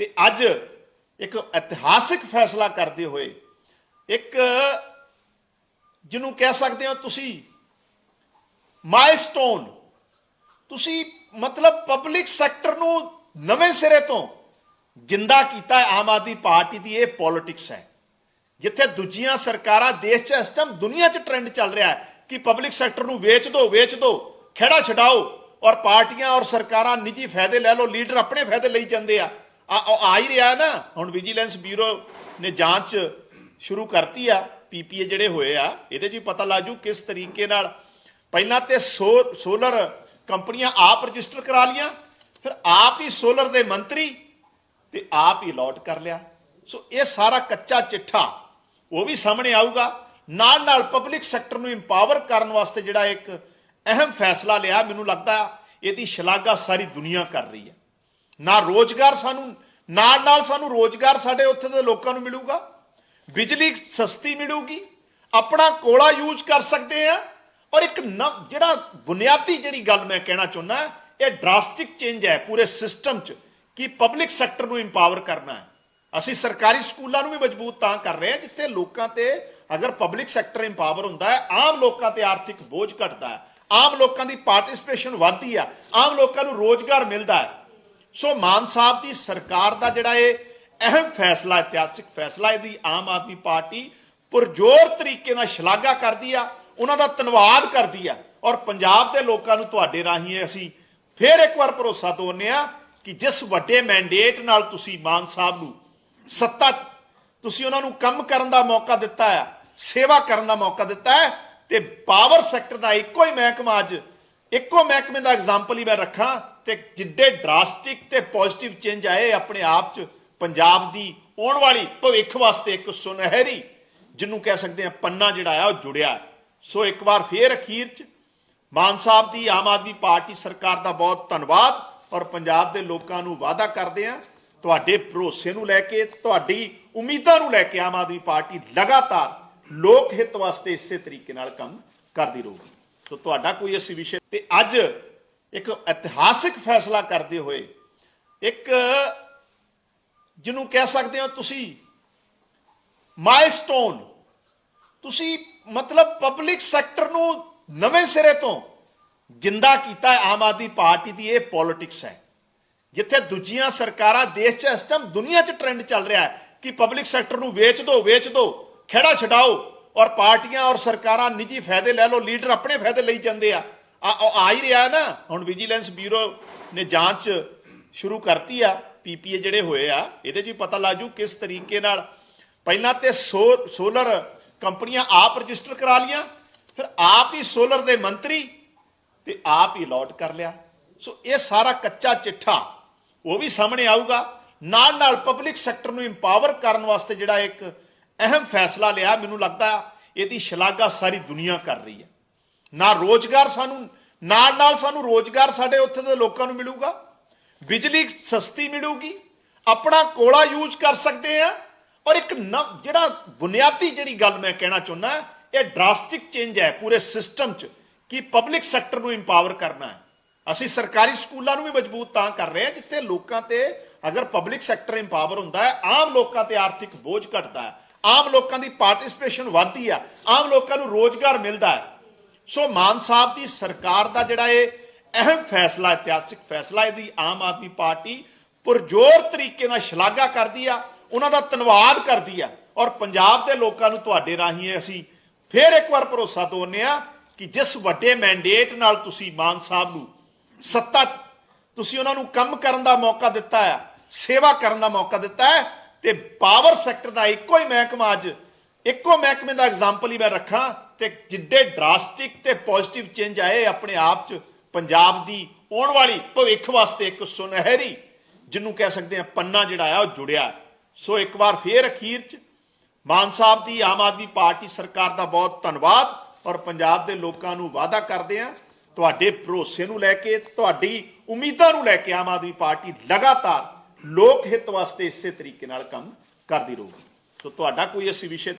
ਤੇ ਅੱਜ ਇੱਕ ਇਤਿਹਾਸਿਕ ਫੈਸਲਾ ਕਰਦੇ ਹੋਏ, ਇੱਕ ਜਿਹਨੂੰ ਕਹਿ ਸਕਦੇ ਹੋ ਤੁਸੀਂ ਮਾਈਲਸਟੋਨ ਤੁਸੀਂ ਮਤਲਬ ਪਬਲਿਕ ਸੈਕਟਰ ਨੂੰ ਨਵੇਂ ਸਿਰੇ ਤੋਂ ਜਿੰਦਾ ਕੀਤਾ ਹੈ, ਆਮ ਆਦਮੀ ਪਾਰਟੀ ਦੀ ਇਹ ਪੋਲਿਟਿਕਸ ਹੈ। ਜਿੱਥੇ ਦੂਜੀਆਂ ਸਰਕਾਰਾਂ ਦੇਸ਼ 'ਚ ਇਸ ਟਾਈਮ ਦੁਨੀਆ 'ਚ ਟ੍ਰੈਂਡ ਚੱਲ ਰਿਹਾ ਹੈ ਕਿ ਪਬਲਿਕ ਸੈਕਟਰ ਨੂੰ ਵੇਚ ਦਿਓ ਵੇਚ ਦਿਓ ਖੇੜਾ ਛਡਾਓ ਔਰ ਪਾਰਟੀਆਂ ਔਰ ਸਰਕਾਰਾਂ ਨਿੱਜੀ ਫਾਇਦੇ ਲੈ ਲਓ ਲੀਡਰ ਆਪਣੇ ਫਾਇਦੇ ਲਈ ਜਾਂਦੇ ਆ। ਆ ਹੀ ਰਿਹਾ ਨਾ। ਹੁਣ ਵਿਜੀਲੈਂਸ ਬਿਊਰੋ ਨੇ ਜਾਂਚ ਸ਼ੁਰੂ ਕਰਤੀ ਆ ਪੀਪੀਏ ਜਿਹੜੇ ਹੋਏ ਆ। ਇਹਦੇ 'ਚ ਵੀ ਪਤਾ ਲੱਗ ਜੂ ਕਿਸ ਤਰੀਕੇ ਨਾਲ ਪਹਿਲਾਂ ਤੇ ਸੋ- ਸੋਲਰ ਕੰਪਨੀਆਂ ਆਪ ਰਜਿਸਟਰ ਕਰਾ ਲੀਆਂ ਫਿਰ ਆਪ ਹੀ ਸੋਲਰ ਦੇ ਮੰਤਰੀ ਤੇ ਆਪ ਹੀ ਅਲਾਟ ਕਰ ਲਿਆ। ਸੋ ਇਹ ਸਾਰਾ ਕੱਚਾ ਚਿੱਠਾ, ਉਹ ਵੀ ਸਾਹਮਣੇ ਆਊਗਾ। ਨਾਲ ਨਾਲ ਪਬਲਿਕ ਸੈਕਟਰ ਨੂੰ ਇੰਪਾਵਰ ਕਰਨ ਵਾਸਤੇ ਜਿਹੜਾ ਇੱਕ ਅਹਿਮ ਫੈਸਲਾ ਲਿਆ, ਮੈਨੂੰ ਲੱਗਦਾ ਇਹਦੀ ਸ਼ਲਾਘਾ ਸਾਰੀ ਦੁਨੀਆ ਕਰ ਰਹੀ ਹੈ। ਨਾ ਰੋਜ਼ਗਾਰ ਸਾਨੂੰ, ਨਾਲ ਨਾਲ ਸਾਨੂੰ ਰੋਜ਼ਗਾਰ ਸਾਡੇ ਉੱਥੇ ਦੇ ਲੋਕਾਂ ਨੂੰ ਮਿਲੂਗਾ। ਬਿਜਲੀ ਸਸਤੀ ਮਿਲੂਗੀ। ਆਪਣਾ ਕੋਲਾ ਯੂਜ਼ ਕਰ ਸਕਦੇ ਆ ਔਰ ਇੱਕ ਨਵ- ਜਿਹੜਾ ਬੁਨਿਆਦੀ ਜਿਹੜੀ ਗੱਲ ਮੈਂ ਕਹਿਣਾ ਚਾਹੁੰਦਾ, ਇਹ ਡਰਾਸਟਿਕ ਚੇਂਜ ਹੈ ਪੂਰੇ ਸਿਸਟਮ 'ਚ ਕਿ ਪਬਲਿਕ ਸੈਕਟਰ ਨੂੰ ਇੰਪਾਵਰ ਕਰਨਾ ਹੈ। ਅਸੀਂ ਸਰਕਾਰੀ ਸਕੂਲਾਂ ਨੂੰ ਵੀ ਮਜ਼ਬੂਤ ਤਾਂ ਕਰ ਰਹੇ ਹਾਂ, ਜਿੱਥੇ ਲੋਕਾਂ ਤੇ ਅਗਰ ਪਬਲਿਕ ਸੈਕਟਰ ਇੰਪਾਵਰ ਹੁੰਦਾ ਹੈ, ਆਮ ਲੋਕਾਂ ਤੇ ਆਰਥਿਕ ਬੋਝ ਘਟਦਾ ਹੈ। ਆਮ ਲੋਕਾਂ ਦੀ ਪਾਰਟਿਸਿਪੇਸ਼ਨ ਵੱਧਦੀ ਆ ਆਮ ਲੋਕਾਂ ਨੂੰ ਰੋਜ਼ਗਾਰ ਮਿਲਦਾ ਹੈ। ਸੋ ਮਾਨ ਸਾਹਿਬ ਦੀ ਸਰਕਾਰ ਦਾ ਜਿਹੜਾ ਇਹ ਅਹਿਮ ਫੈਸਲਾ, ਇਤਿਹਾਸਿਕ ਫੈਸਲਾ, ਇਹਦੀ ਆਮ ਆਦਮੀ ਪਾਰਟੀ ਪੁਰਜੋਰ ਤਰੀਕੇ ਨਾਲ ਸ਼ਲਾਘਾ ਕਰਦੀ ਆ, ਉਹਨਾਂ ਦਾ ਧੰਨਵਾਦ ਕਰਦੀ ਆ ਔਰ ਪੰਜਾਬ ਦੇ ਲੋਕਾਂ ਨੂੰ ਤੁਹਾਡੇ ਰਾਹੀਂ ਅਸੀਂ ਫੇਰ ਇੱਕ ਵਾਰ ਭਰੋਸਾ ਦਿਵਾਉਂਦੇ ਆ ਕਿ ਜਿਸ ਵੱਡੇ ਮੈਂਡੇਟ ਨਾਲ ਤੁਸੀਂ ਮਾਨ ਸਾਹਿਬ ਨੂੰ ਸੱਤਾ 'ਚ, ਤੁਸੀਂ ਉਹਨਾਂ ਨੂੰ ਕੰਮ ਕਰਨ ਦਾ ਮੌਕਾ ਦਿੱਤਾ ਹੈ, ਸੇਵਾ ਕਰਨ ਦਾ ਮੌਕਾ ਦਿੱਤਾ ਹੈ ਤੇ ਪਾਵਰ ਸੈਕਟਰ ਦਾ ਇੱਕੋ ਹੀ ਮਹਿਕਮਾ ਅੱਜ ਇੱਕੋ ਮਹਿਕਮੇ ਦਾ ਐਗਜ਼ਾਮਪਲ ਹੀ ਮੈਂ ਰੱਖਾਂ ਤੇ ਜਿੱਡੇ ਡਰਾਸਟਿਕ ਤੇ ਪੋਜ਼ਿਟਿਵ ਚੇਂਜ ਆਏ ਆਪਣੇ ਆਪ 'ਚ, ਪੰਜਾਬ ਦੀ ਆਉਣ ਵਾਲੀ ਭਵਿੱਖ ਵਾਸਤੇ ਇੱਕ ਸੁਨਹਿਰੀ, ਜਿਹਨੂੰ ਕਹਿ ਸਕਦੇ ਆ ਪੰਨਾ ਜਿਹੜਾ ਆ ਉਹ ਜੁੜਿਆ ਸੋ ਇੱਕ ਵਾਰ ਫੇਰ ਅਖੀਰ 'ਚ, ਮਾਨ ਸਾਹਿਬ ਦੀ, ਆਮ ਆਦਮੀ ਪਾਰਟੀ ਸਰਕਾਰ ਦਾ ਬਹੁਤ ਧੰਨਵਾਦ ਔਰ ਪੰਜਾਬ ਦੇ ਲੋਕਾਂ ਨੂੰ ਵਾਅਦਾ ਕਰਦੇ ਆ ਤੁਹਾਡੇ ਭਰੋਸੇ ਨੂੰ ਲੈ ਕੇ, ਤੁਹਾਡੀ ਉਮੀਦਾਂ ਨੂੰ ਲੈ ਕੇ ਆਮ ਆਦਮੀ ਪਾਰਟੀ ਲਗਾਤਾਰ ਲੋਕ ਹਿੱਤ ਵਾਸਤੇ ਇਸੇ ਤਰੀਕੇ ਨਾਲ ਕੰਮ ਕਰਦੀ ਰਹੂਗੀ। ਸੋ ਤੁਹਾਡਾ ਕੋਈ ਇਸ ਵਿਸ਼ੇ ਤੇ ਅੱਜ ਇੱਕ ਇਤਿਹਾਸਿਕ ਫੈਸਲਾ ਕਰਦੇ ਹੋਏ, ਇੱਕ ਜਿਹਨੂੰ ਕਹਿ ਸਕਦੇ ਹੋ ਤੁਸੀਂ ਮਾਈਲਸਟੋਨ ਤੁਸੀਂ ਮਤਲਬ ਪਬਲਿਕ ਸੈਕਟਰ ਨੂੰ ਨਵੇਂ ਸਿਰੇ ਤੋਂ ਜਿੰਦਾ ਕੀਤਾ ਹੈ ਆਮ ਆਦਮੀ ਪਾਰਟੀ ਦੀ, ਇਹ ਪੋਲਿਟਿਕਸ ਹੈ। ਜਿੱਥੇ ਦੂਜੀਆਂ ਸਰਕਾਰਾਂ ਦੇਸ਼ 'ਚ ਇਸ ਟਾਈਮ ਦੁਨੀਆ 'ਚ ਟ੍ਰੈਂਡ ਚੱਲ ਰਿਹਾ ਹੈ ਕਿ ਪਬਲਿਕ ਸੈਕਟਰ ਨੂੰ ਵੇਚ ਦਿਓ ਵੇਚ ਦਿਓ ਖੇੜਾ ਛਡਾਓ। ਔਰ ਪਾਰਟੀਆਂ ਔਰ ਸਰਕਾਰਾਂ ਨਿੱਜੀ ਫਾਇਦੇ ਲੈ ਲਓ, ਲੀਡਰ ਆਪਣੇ ਫਾਇਦੇ ਲਈ ਜਾਂਦੇ ਆ। ਆ ਆ- ਆ ਹੀ ਰਿਹਾ ਨਾ। ਹੁਣ ਵਿਜੀਲੈਂਸ ਬਿਊਰੋ ਨੇ ਜਾਂਚ ਸ਼ੁਰੂ ਕਰਤੀ ਆ ਪੀਪੀਏ ਜਿਹੜੇ ਹੋਏ ਆ, ਇਹਦੇ 'ਚ ਵੀ ਪਤਾ ਲੱਗ ਜੂ ਕਿਸ ਤਰੀਕੇ ਨਾਲ ਪਹਿਲਾਂ ਤੇ ਸੋ- ਸੋਲਰ ਕੰਪਨੀਆਂ ਆਪ ਰਜਿਸਟਰ ਕਰਾ ਲੀਆਂ ਫਿਰ ਆਪ ਹੀ ਸੋਲਰ ਦੇ ਮੰਤਰੀ ਤੇ ਆਪ ਹੀ ਅਲਾਟ ਕਰ ਲਿਆ। ਸੋ ਇਹ ਸਾਰਾ ਕੱਚਾ ਚਿੱਠਾ, ਉਹ ਵੀ ਸਾਹਮਣੇ ਆਊਗਾ। ਨਾਲ ਨਾਲ ਪਬਲਿਕ ਸੈਕਟਰ ਨੂੰ ਇੰਪਾਵਰ ਕਰਨ ਵਾਸਤੇ ਜਿਹੜਾ ਇੱਕ ਅਹਿਮ ਫੈਸਲਾ ਲਿਆ, ਮੈਨੂੰ ਲੱਗਦਾ ਇਹਦੀ ਸ਼ਲਾਘਾ ਸਾਰੀ ਦੁਨੀਆ ਕਰ ਰਹੀ ਹੈ। ਨਾ ਰੋਜ਼ਗਾਰ ਸਾਨੂੰ ਨਾਲ ਨਾਲ ਸਾਨੂੰ ਰੋਜ਼ਗਾਰ ਸਾਡੇ ਉੱਥੇ ਦੇ ਲੋਕਾਂ ਨੂੰ ਮਿਲੂਗਾ। ਬਿਜਲੀ ਸਸਤੀ ਮਿਲੂਗੀ, ਆਪਣਾ ਕੋਲਾ ਯੂਜ਼ ਕਰ ਸਕਦੇ ਆ ਔਰ ਇੱਕ ਨਵ- ਜਿਹੜਾ ਬੁਨਿਆਦੀ ਜਿਹੜੀ ਗੱਲ ਮੈਂ ਕਹਿਣਾ ਚਾਹੁੰਦਾ, ਇਹ ਡਰਾਸਟਿਕ ਚੇਂਜ ਹੈ ਪੂਰੇ ਸਿਸਟਮ 'ਚ ਕਿ ਪਬਲਿਕ ਸੈਕਟਰ ਨੂੰ ਇੰਪਾਵਰ ਕਰਨਾ ਹੈ। ਅਸੀਂ ਸਰਕਾਰੀ ਸਕੂਲਾਂ ਨੂੰ ਵੀ ਮਜ਼ਬੂਤ ਤਾਂ ਕਰ ਰਹੇ ਹਾਂ, ਜਿੱਥੇ ਲੋਕਾਂ ਤੇ ਅਗਰ ਪਬਲਿਕ ਸੈਕਟਰ ਇੰਪਾਵਰ ਹੁੰਦਾ ਹੈ, ਆਮ ਲੋਕਾਂ ਤੇ ਆਰਥਿਕ ਬੋਝ ਘਟਦਾ ਹੈ, ਆਮ ਲੋਕਾਂ ਦੀ ਪਾਰਟਿਸਿਪੇਸ਼ਨ ਵੱਧਦੀ ਆ ਆਮ ਲੋਕਾਂ ਨੂੰ ਰੋਜ਼ਗਾਰ ਮਿਲਦਾ ਹੈ। ਸੋ ਮਾਨ ਸਾਹਿਬ ਦੀ ਸਰਕਾਰ ਦਾ ਜਿਹੜਾ ਇਹ ਅਹਿਮ ਫੈਸਲਾ, ਇਤਿਹਾਸਿਕ ਫੈਸਲਾ, ਇਹਦੀ ਆਮ ਆਦਮੀ ਪਾਰਟੀ ਪੁਰਜੋਰ ਤਰੀਕੇ ਨਾਲ ਸ਼ਲਾਘਾ ਕਰਦੀ ਆ, ਉਹਨਾਂ ਦਾ ਧੰਨਵਾਦ ਕਰਦੀ ਆ ਔਰ ਪੰਜਾਬ ਦੇ ਲੋਕਾਂ ਨੂੰ ਤੁਹਾਡੇ ਰਾਹੀਂ ਅਸੀਂ ਫੇਰ ਇੱਕ ਵਾਰ ਭਰੋਸਾ ਦਿਵਾਉਂਦੇ ਆ ਕਿ ਜਿਸ ਵੱਡੇ ਮੈਂਡੇਟ ਨਾਲ ਤੁਸੀਂ ਮਾਨ ਸਾਹਿਬ ਨੂੰ ਸੱਤਾ 'ਚ। ਤੁਸੀਂ ਉਹਨਾਂ ਨੂੰ ਕੰਮ ਕਰਨ ਦਾ ਮੌਕਾ ਦਿੱਤਾ ਹੈ ਸੇਵਾ ਕਰਨ ਦਾ ਮੌਕਾ ਦਿੱਤਾ ਹੈ ਤੇ ਪਾਵਰ ਸੈਕਟਰ ਦਾ ਇੱਕੋ ਹੀ ਮਹਿਕਮਾ ਅੱਜ, ਇੱਕੋ ਮਹਿਕਮੇ ਦਾ ਐਗਜ਼ਾਮਪਲ ਹੀ ਮੈਂ ਰੱਖਾਂ ਤੇ ਜਿੱਡੇ ਡਰਾਸਟਿਕ ਤੇ ਪੋਜ਼ਿਟਿਵ ਚੇਂਜ ਆਏ ਆਪਣੇ ਆਪ 'ਚ, ਪੰਜਾਬ ਦੀ ਆਉਣ ਵਾਲੀ ਭਵਿੱਖ ਵਾਸਤੇ ਇੱਕ ਸੁਨਹਿਰੀ, ਜਿਹਨੂੰ ਕਹਿ ਸਕਦੇ ਆ ਪੰਨਾ ਜਿਹੜਾ ਆ ਉਹ ਜੁੜਿਆ ਸੋ ਇੱਕ ਵਾਰ ਫੇਰ ਅਖੀਰ 'ਚ, ਮਾਨ ਸਾਹਿਬ ਦੀ ਆਮ ਆਦਮੀ ਪਾਰਟੀ ਸਰਕਾਰ ਦਾ ਬਹੁਤ ਧੰਨਵਾਦ ਔਰ ਪੰਜਾਬ ਦੇ ਲੋਕਾਂ ਨੂੰ ਵਾਅਦਾ ਕਰਦੇ ਆ ਤੁਹਾਡੇ ਭਰੋਸੇ ਨੂੰ ਲੈ ਕੇ, ਤੁਹਾਡੀ ਉਮੀਦਾਂ ਨੂੰ ਲੈ ਕੇ ਆਮ ਆਦਮੀ ਪਾਰਟੀ ਲਗਾਤਾਰ ਲੋਕ ਹਿੱਤ ਵਾਸਤੇ ਇਸੇ ਤਰੀਕੇ ਨਾਲ ਕੰਮ ਕਰਦੀ ਰਹੂਗੀ। ਸੋ ਤੁਹਾਡਾ ਕੋਈ ਇਸ ਵਿਸ਼ੇ